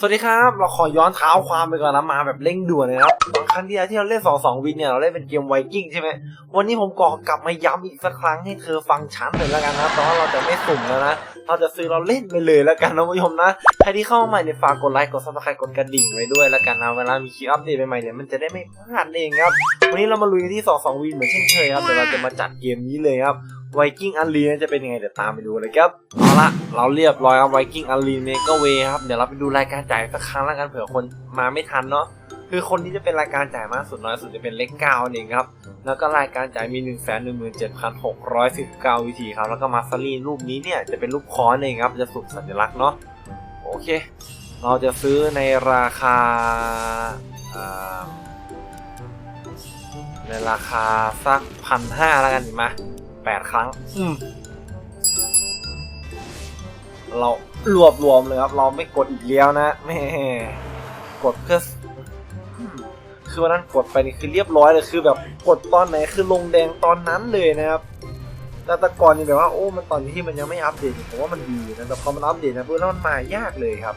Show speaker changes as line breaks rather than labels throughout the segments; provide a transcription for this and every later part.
สวัสดีครับ เราขอย้อนเท้าความไปก่อนนะมาแบบเร่งด่วนเลยนะครับครั้งที่แล้วที่เราเล่น 2 2 วินเนี่ย เราเล่นเป็นเกมไวกิ้งใช่ไหม วันนี้ผมก็กลับมาย้ำอีกสักครั้งให้เธอฟังฉันเลยแล้วกันนะต่ว่าเราจะไม่สุ่มแล้วนะ เราจะซื้อเราเล่นไปเลยแล้วกันนะผู้ชมนะ ใครที่เข้ามาใหม่เนี่ยฝากกดไลค์ กดซับสไครต์กดกระดิ่งไว้ด้วยแล้วกันนะ เวลามีคลิปอัปเดตใหม่ๆเนี่ยมันจะได้ไม่พลาดเองครับ วันนี้เรามาลุยกันที่ 2 2 วินเหมือนเช่นเคยครับ เดี๋ยวเราจะมาจัดเกมนี้เลยครับ ไวกิ้งอันลีจะเป็นยังไงเดี๋ยวตามไปดูเลยครับเอาละเราเรียบร้อยครับไวกิ้งอันลีเมก้าเวครับเดี๋ยวเราไปดูรายการจ่ายสักครั้งแล้วกันเผื่อคนมาไม่ทันเนาะคือคนที่จะเป็นรายการจ่ายมากสุดน้อยสุดจะเป็นเล็กเก้าเองครับแล้วก็รายการจ่ายมี 1 1 7 6 1 9 วิธีครับแล้วก็มาสลี่รูปนี้เนี่ยจะเป็นรูปคอนเองครับจะสุดสัญลักษณ์เนาะโอเค เราจะซื้อในราคาในราคาสักพันห้าแล้วกันมา 8 ครั้ง เรารวบรวมเลยครับ เราไม่กดอีกแล้วนะแม่กดเพื่อคือวันนั้นกดไปนี่คือเรียบร้อยเลยคือแบบกดตอนไหนคือลงแดงตอนนั้นเลยนะครับแต่ต่ก่อนนี่แบบว่าโอ้ มันตอนที่มันยังไม่อัปเดตผมว่ามันดีนะแต่พอมันอัปเดตนะเพื่อนแล้วมันมายากเลยครับ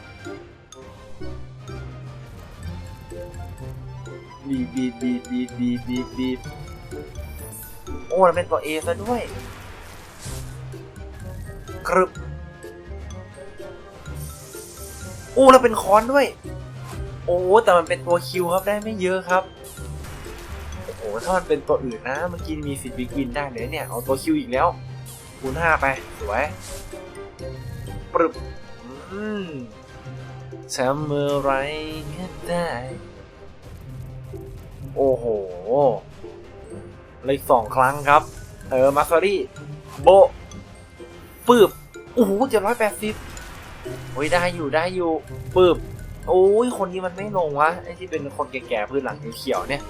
บีบบีบบีบบีบบีบบีบ โอ้มันเป็นตัวเอซะด้วยกรึบโอ้แล้วเป็นคอนด้วย โอ้แต่มันเป็นตัวคิวครับได้ไม่เยอะครับโอ้โหถ้ามันเป็นตัวอื่นนะเมื่อกี้มีสิทธิ์บิ๊กวินได้เลยเนี่ยเอาตัวคิวอีกแล้วคูณห้าไปสวยปรึบอืมทำเมื่อไรก็ได้ โอ้โห เลยสองครั้งครับ เออมาซารี่โบปืบโอ้โหเจ็ดร้อยแปดสิบโอ้ยได้อยู่ได้อยู่ปึ๊บโอ้ยคนนี้มันไม่ลงวะไอ้ที่เป็นคนแก่ๆพื้นหลังเขียวๆเนี่ย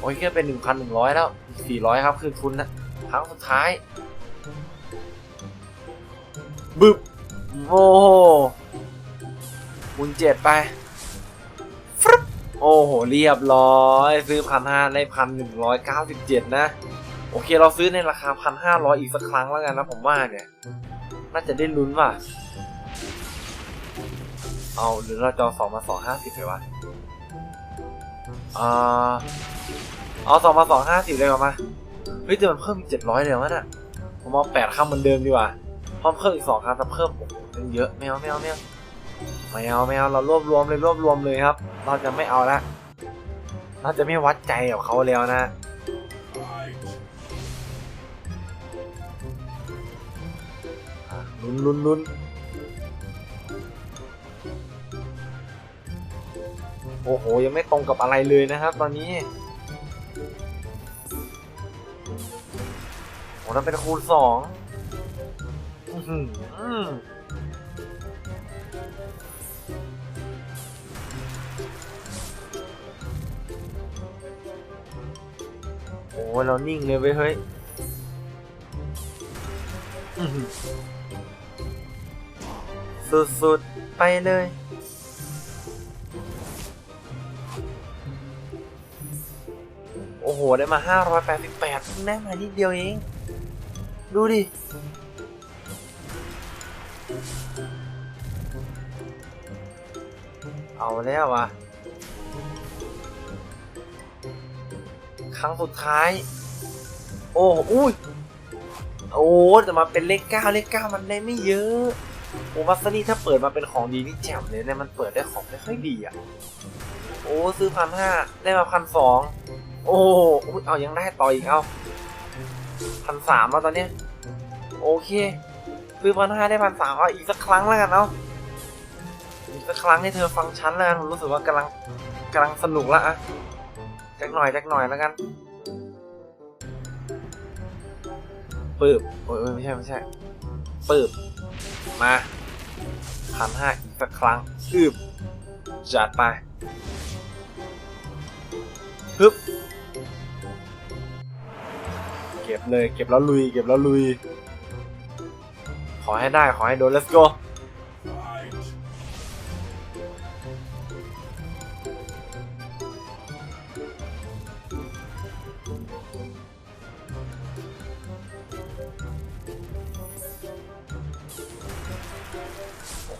โอ้ยแค่เป็นหนึ่งพันหนึ่งร้อยแล้วอีกสี่ร้อยครับคืนทุนนะครั้งสุดท้ายบึบโอ้คูณเจ็ดไป โอ้โห เรียบร้อย ซื้อพันห้าได้พันหนึ่งร้อยเก้าสิบเจ็ดนะ โอเคเราซื้อในราคาพันห้าร้อยอีกสักครั้งแล้วกันนะผมว่าเนี่ย น่าจะได้ลุ้นว่ะ เอาหรือเราจอาสองมาสองห้าสิบเลยวะอ่าเอาสองมาสองห้าสิบเลยเหรอมาเฮ้ยแต่มันเพิ่มอีกเจ็ดร้อยเลยวะน่ะผมเอาแปดคำเหมือนเดิมดีกว่าพราะเพิ่มอีกสองคำจะเพิ่มโอ้โหเยอะไม่เอาไม่เอาไม่เอา ไม่เอาไม่เอาเรารวบรวมเลยรวบรวมเลยครับ เราจะไม่เอาละเราจะไม่วัดใจกับเขาแล้วนะลุ้นลุ้นลุ้นโอ้โห ยังไม่ตรงกับอะไรเลยนะครับ ตอนนี้โอ้นั่นเป็นคูณสอง เรานิ่งเลยเว้ยเฮ้ยสุดๆ ไปเลย โอ้โห ได้มา 588ได้มานิดเดียวเอง ดูดิ เอาแล้ววะ รั้งสุดท้าย โอ้อุ้ยโอ้แต่มาเป็นเลขเก้าเลขเก้ามันได้ไม่เยอะโอ้วัสนี่ถ้าเปิดมาเป็นของดีนี่แจ่มเลยเนี่ยมันเปิดได้ของไม่ค่อยดีอะโอ้ซื้อพันห้าได้มาพันสองโอ้อุ๊ยเอายังได้ต่ออีกเอาพันสามแล้วตอนเนี้ยโอเคซื้อพันห้าได้พันสามเอาอีกสักครั้งแล้วกันเอาอีกสักครั้งให้เธอฟังฉันแล้วกันผมรู้สึกว่ากำลังกำลังสนุกละอะ หน่อยจักหน่อยแล้วกันปืบโอ้ยไม่ใช่ไม่ใช่ปืบมาพันห้าอีกสักครั้งอืบจัดไปฮึบเก็บเลยเก็บแล้วลุย เก็บแล้วลุย ขอให้ได้ขอให้โดน let's go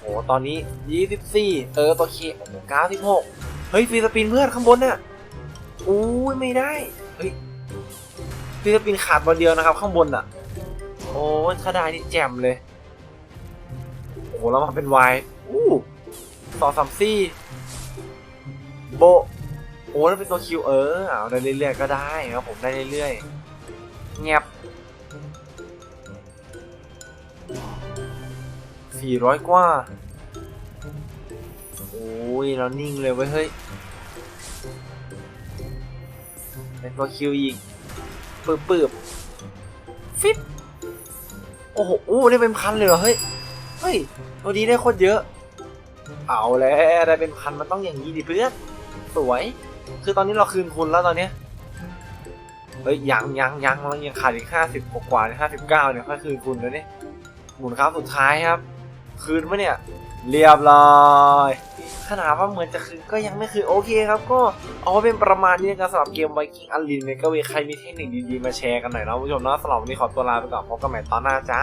หโอ้ตอนนี้ยี่สิบสี่เออตัวเคโอ้โหเก้าสิบหกเฮ้ยฟีสปินเพื่อนข้างบนน่ะอู้ยไม่ได้ เฮ้ยฟีสปินขาดวันเดียวนะครับข้างบนอะ โอ้ยถ้าได้นี่แจ่มเลย โอ้โหแล้วมาเป็นวายอู้สองสามสี่โบโอ้แล้วเป็นตัวคิวเออเอาได้เรื่อยๆก็ได้ครับผมได้เรื่อยๆเงียบ สี่ร้อยกว่า โอ้ย เรานิ่งเลยเว้ย เฮ้ยเป็นตัวคิวอีกปืบปืบฟิปโอ้โหอู้ได้เป็นพันเลยเหรอ เฮ้ย เฮ้ย ตัวนี้ได้โคตรเยอะ เอาแล้ว ได้เป็นพันมันต้องอย่างนี้ดิเพื่อน สวย คือตอนนี้เราคืนทุนแล้วตอนเนี้ยเฮ้ยยังยังยังเรายังขาดอีกห้าสิบกว่าห้าสิบเก้าเนี่ยค่อยคืนทุนแล้วเนี่ยหมุนครั้งสุดท้ายครับ คืนปะเนี่ย เรียบร้อยขนาดว่าเหมือนจะคืนก็ยังไม่คืนโอเคครับ ก็เอาเป็นประมาณนี้กันสำหรับเกมไวกิ้งอันลินเมกาเวใครมีเทคนิคดีๆมาแชร์กันหน่อยนะคุณผู้ชมนะสำหรับวันนี้ขอตัวลาไปก่อนพบกันใหม่ตอนหน้าจ้า